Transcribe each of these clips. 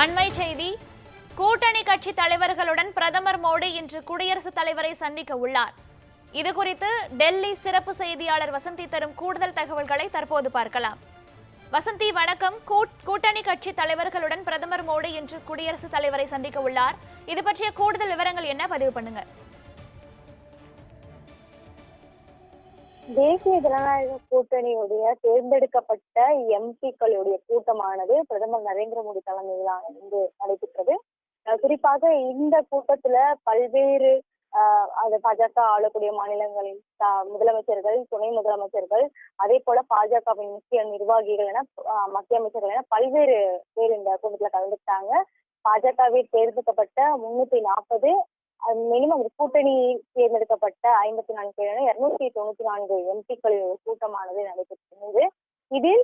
அண்மை செய்தி கூட்டணி கட்சி தலைவர்களுடன் பிரதமர் மோடி இன்று குடியரசுத் தலைவரை சந்திக்க உள்ளார். இது குறித்து டெல்லி சிறப்பு செய்தியாளர் வசந்தி தரும் கூடுதல் தகவல்களை தற்போது பார்க்கலாம். வசந்தி வணக்கம். கூட்- கூட்டணி கட்சி தலைவர்களுடன் பிரதமர் மோடி இன்று குடியரசுத் தலைவரை சந்திக்க உள்ளார். இது பற்றிய கூடுதல் விவரங்கள் என்ன? பதிவு பண்ணுங்க. தேசிய ஜனநாயக கூட்டணியுடைய தேர்ந்தெடுக்கப்பட்ட எம்பிக்களுடைய கூட்டமானது பிரதமர் நரேந்திர மோடி தலைமையிலான இன்று நடைபெற்றது. குறிப்பாக இந்த கூட்டத்துல பல்வேறு அது பாஜக ஆளக்கூடிய மாநிலங்களின் முதலமைச்சர்கள் துணை முதலமைச்சர்கள் அதே போல பாஜகவின் முக்கிய நிர்வாகிகள் என மத்திய அமைச்சர்கள் என பல்வேறு பேர் இந்த கூட்டத்துல கலந்துக்கிட்டாங்க. பாஜகவில் தேர்ந்தெடுக்கப்பட்ட முன்னூத்தி நாற்பது மினிமம் கூட்டணி தேர்ந்தெடுக்கப்பட்ட ஐம்பத்தி நான்கு பேர் இருநூத்தி தொண்ணூத்தி நான்கு எம்பிக்களின் கூட்டமானது நடைபெற்றிருந்தது இதில்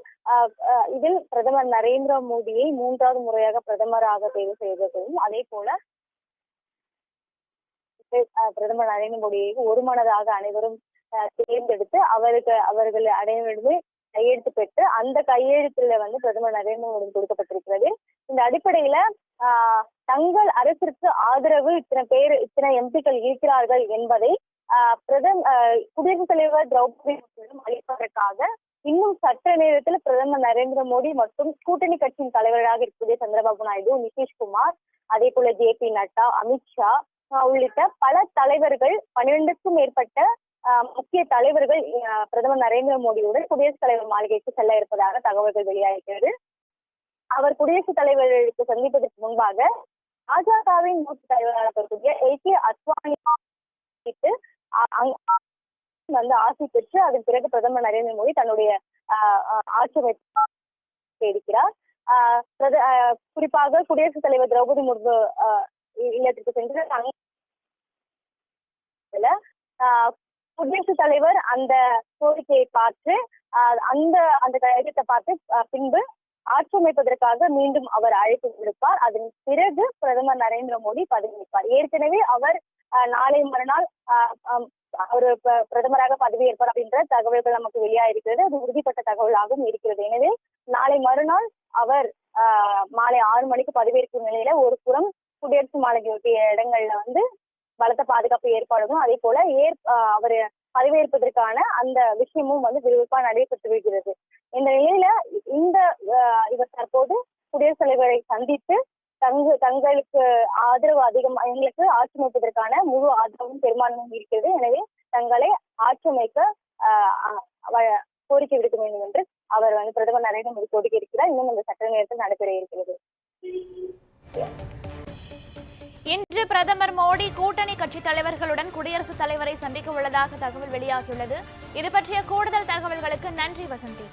இதில் பிரதமர் நரேந்திர மோடியை மூன்றாவது முறையாக பிரதமராக தேர்வு செய்ததும் அதே போல பிரதமர் நரேந்திர மோடியை ஒருமனதாக அனைவரும் தேர்ந்தெடுத்து அவருக்கு அவர்கள் அனைவருமே கையெழுத்து பெற்று அந்த கையெழுத்துல வந்து பிரதமர் நரேந்திர மோடி கொடுக்கப்பட்டிருக்கிறது. இந்த அடிப்படையில தங்கள் அரசிற்கு ஆதரவு இத்தனை பேர் இத்தனை எம்பிக்கள் இருக்கிறார்கள் என்பதை ஆஹ் பிரதம குடியரசுத் தலைவர் திரௌபதி முர்முவிடம் அளிப்பதற்காக இன்னும் சற்ற நேரத்தில் பிரதமர் நரேந்திர மோடி மற்றும் கூட்டணி கட்சியின் தலைவராக இருக்கக்கூடிய சந்திரபாபு நாயுடு நிதிஷ்குமார் அதே போல ஜே பி நட்டா அமித்ஷா ஆஹ் உள்ளிட்ட பல தலைவர்கள் பன்னிரண்டுக்கும் மேற்பட்ட ஆஹ் முக்கிய தலைவர்கள் பிரதமர் நரேந்திர மோடியுடன் குடியரசுத் தலைவர் மாளிகைக்கு செல்ல இருப்பதாக தகவல்கள் வெளியாகிறது அவர் குடியரசுத் தலைவர்களுக்கு சந்திப்பதற்கு முன்பாக பாஜகவின் மூத்த தலைவராக இருக்கக்கூடிய எல் கே அத்வானி வந்து ஆசி பெற்று அதன் பிறகு பிரதமர் நரேந்திர மோடி தன்னுடைய ஆஹ், ஆட்சி இருக்கிறார் ஆஹ், குறிப்பாக குடியரசுத் தலைவர் திரௌபதி முர்மு இ- இல்லத்திற்கு சென்று ஆஹ், குடியரசுத் தலைவர் அந்த கோரிக்கையை பார்த்து அந்த அந்த கையெழுத்தை பார்த்து பின்பு ஆட்சி அமைப்பதற்காக மீண்டும் அவர் அழைப்பு விடுப்பார். அதன் பிறகு பிரதமர் நரேந்திர மோடி பதவியேற்பார். ஏற்கனவே அவர் நாளை மறுநாள் அவர் பிரதமராக பதவியேற்பார் அப்படின்ற தகவல்கள் நமக்கு வெளியாயிருக்கிறது. அது உறுதிப்பட்ட தகவலாகவும் இருக்கிறது. எனவே நாளை மறுநாள் அவர் ஆஹ், மாலை ஆறு மணிக்கு பதவியேற்கும் நிலையில ஒரு புறம் குடியரசு மாலை ஒட்டிய இடங்கள்ல வந்து பலத்த பாதுகாப்பு ஏற்பாடுகளும் அதே போல ஏற் அவர் பதவியேற்பதற்கான அந்த விஷயமும் வந்து விறுவிறுப்பா நடைபெற்று வருகிறது இந்த நிலையில இந்த இவர் தற்போது குடியரசுத் தலைவரை சந்தித்து தங்கு தங்களுக்கு ஆதரவு அதிகம் எங்களுக்கு ஆட்சி அமைப்பதற்கான முழு ஆதரவும் பெரும்பான்மையும் இருக்கிறது. எனவே தங்களை ஆட்சி அமைக்க கோரிக்கை விடுக்க வேண்டும் என்று அவர் வந்து பிரதமர் நரேந்திர மோடி கோரிக்கை இருக்கிறார். இன்னும் இந்த சட்ட நேரத்தில் நடைபெற இருக்கிறது. இன்று பிரதமர் மோடி கூட்டணி கட்சி தலைவர்களுடன் குடியரசுத் தலைவரை சந்திக்க உள்ளதாக தகவல் வெளியாகியுள்ளது. இது பற்றிய கூடுதல் தகவல்களுக்கு நன்றி வசந்தி.